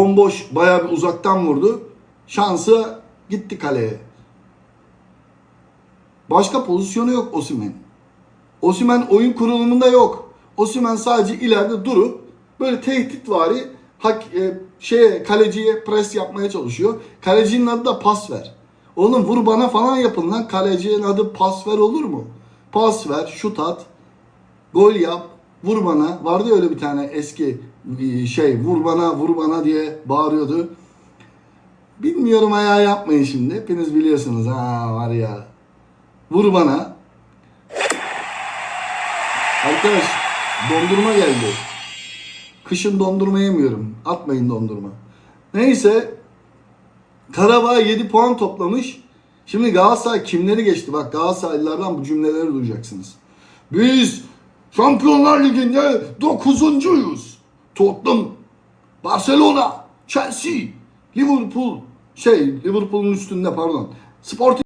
Bomboş bayağı bir uzaktan vurdu. Şansı gitti kaleye. Başka pozisyonu yok Osimhen. Osimhen oyun kurulumunda yok. Osimhen sadece ileride durup böyle tehditvari hak, e, şeye kaleciye pres yapmaya çalışıyor. Kalecinin adı da pas ver. Oğlum vur bana falan yapın lan. Kalecinin adı pas ver olur mu? Pas ver, şut at, gol yap, vur bana. Vardı öyle bir tane eski e, şey vur bana vur bana diye bağırıyordu. Bilmiyorum ayağı yapmayın şimdi. Hepiniz biliyorsunuz. Ha var ya. Vur bana. Arkadaş dondurma geldi. Kışın dondurma yemiyorum. Atmayın dondurma. Neyse. Karabağ 7 puan toplamış. Şimdi Galatasaray kimleri geçti? Bak Galatasaraylılardan bu cümleleri duyacaksınız. Biz Şampiyonlar Ligi'nde 9'uncuyuz. Tottenham, Barcelona, Chelsea, Liverpool, şey Liverpool'un üstünde pardon. Sporting